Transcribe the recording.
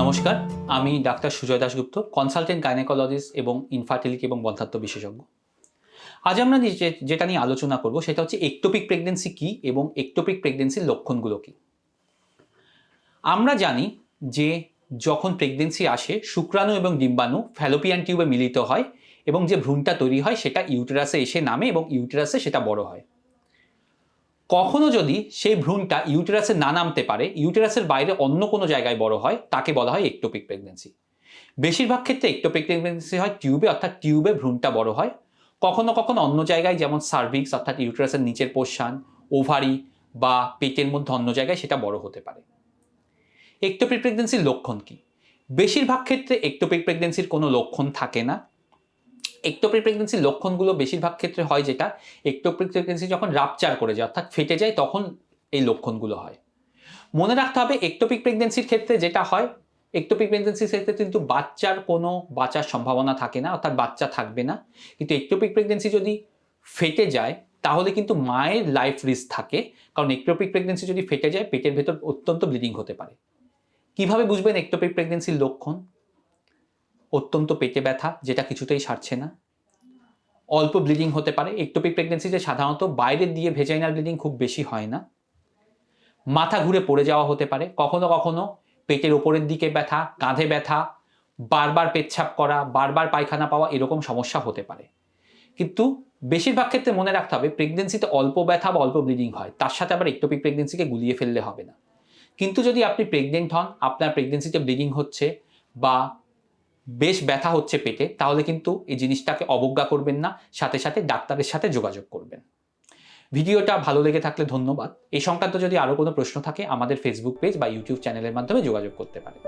নমস্কার, আমি doctor Sujoy Dasgupta consultant gynaecologist এবং ইনফার্টিলিটি এবং বন্ধাত্ম বিশেষজ্ঞ। আজ আমরা যেটা নিয়ে আলোচনা করব সেটা হচ্ছে একটোপিক প্রেগনেন্সি কি এবং একটোপিক প্রেগনেন্সির লক্ষণগুলো কি? আমরা জানি যে যখন প্রেগনেন্সি আসে, শুক্রাণু এবং ডিম্বাণু ফ্যালোপিয়ান টিউবে মিলিত হয় এবং যে ভ্রূণটা তৈরি হয় সেটা ইউটেরাসে এসে নামে এবং ইউটেরাসে সেটা বড় হয়। কখনো যদি সেই ভ্রূণটা ইউটেরাসে না নামতে পারে, ইউটেরাসের বাইরে অন্য কোনো জায়গায় বড় হয়, তাকে বলা হয় একটোপিক প্রেগনেন্সি বেশিরভাগ ক্ষেত্রে একটোপিক প্রেগনেন্সি হয় টিউবে, অর্থাৎ টিউবে ভ্রূণটা বড় হয়। কখনো কখনো অন্য জায়গায়, যেমন সার্ভিক্স অর্থাৎ ইউটেরাসের নিচের পোষণ ওভারি বা পেটের মধ্যে অন্য জায়গায় সেটা বড় হতে পারে। একটোপিক প্রেগনেন্সির লক্ষণ কি? বেশিরভাগ ক্ষেত্রে একটোপিক প্রেগনেন্সির কোনো লক্ষণ থাকে না। একটোপিক প্রেগনেন্সির লক্ষণগুলো বেশিরভাগ ক্ষেত্রে হয় যেটা একটোপিক প্রেগনেন্সি যখন রাপচার করে যায়, অর্থাৎ ফেটে যায়, তখন এই লক্ষণগুলো হয়। মনে রাখতে হবে একটোপিক প্রেগনেন্সির ক্ষেত্রে যেটা হয় একটোপিক প্রেগনেন্সির ক্ষেত্রে কিন্তু বাচ্চার কোনো বাঁচার সম্ভাবনা থাকে না, অর্থাৎ বাচ্চা থাকবে না। কিন্তু একটোপিক প্রেগনেন্সি যদি ফেটে যায়, তাহলে কিন্তু মায়ের লাইফ রিস্ক থাকে, কারণ একটোপিক প্রেগনেন্সি যদি ফেটে যায়, পেটের ভেতর অত্যন্ত ব্লিডিং হতে পারে। কীভাবে বুঝবেন একটোপিক প্রেগনেন্সির লক্ষণ? অত্যন্ত পেটে ব্যথা, যেটা কিছুতেই সারছে না। অল্প ব্লিডিং হতে পারে একটোপিক প্রেগনেন্সিতে সাধারণত বাইরের দিয়ে ভেজাইনাল ব্লিডিং খুব বেশি হয় না। মাথা ঘুরে পড়ে যাওয়া হতে পারে, কখনো কখনো পেটের ওপরের দিকে ব্যথা, কাঁধে ব্যথা, বারবার পেচ্ছাপ করা, বারবার পায়খানা পাওয়া এরকম সমস্যা হতে পারে। কিন্তু বেশিরভাগ ক্ষেত্রে মনে রাখতে হবে প্রেগনেন্সিতে অল্প ব্যথা বা অল্প ব্লিডিং হয়, তার সাথে আবার একটোপিক প্রেগনেন্সিকে গুলিয়ে ফেললে হবে না। কিন্তু যদি আপনি প্রেগনেন্ট হন, আপনার প্রেগনেন্সিতে ব্লিডিং হচ্ছে বা বেশ ব্যথা হচ্ছে পেটে, তাহলে কিন্তু এই জিনিসটাকে অবজ্ঞা করবেন না, সাথে সাথে ডাক্তারের সাথে যোগাযোগ করবেন। ভিডিওটা ভালো লেগে থাকলে ধন্যবাদ। এই সংক্রান্ত যদি আরও কোনো প্রশ্ন থাকে, আমাদের ফেসবুক পেজ বা ইউটিউব চ্যানেলের মাধ্যমে যোগাযোগ করতে পারেন।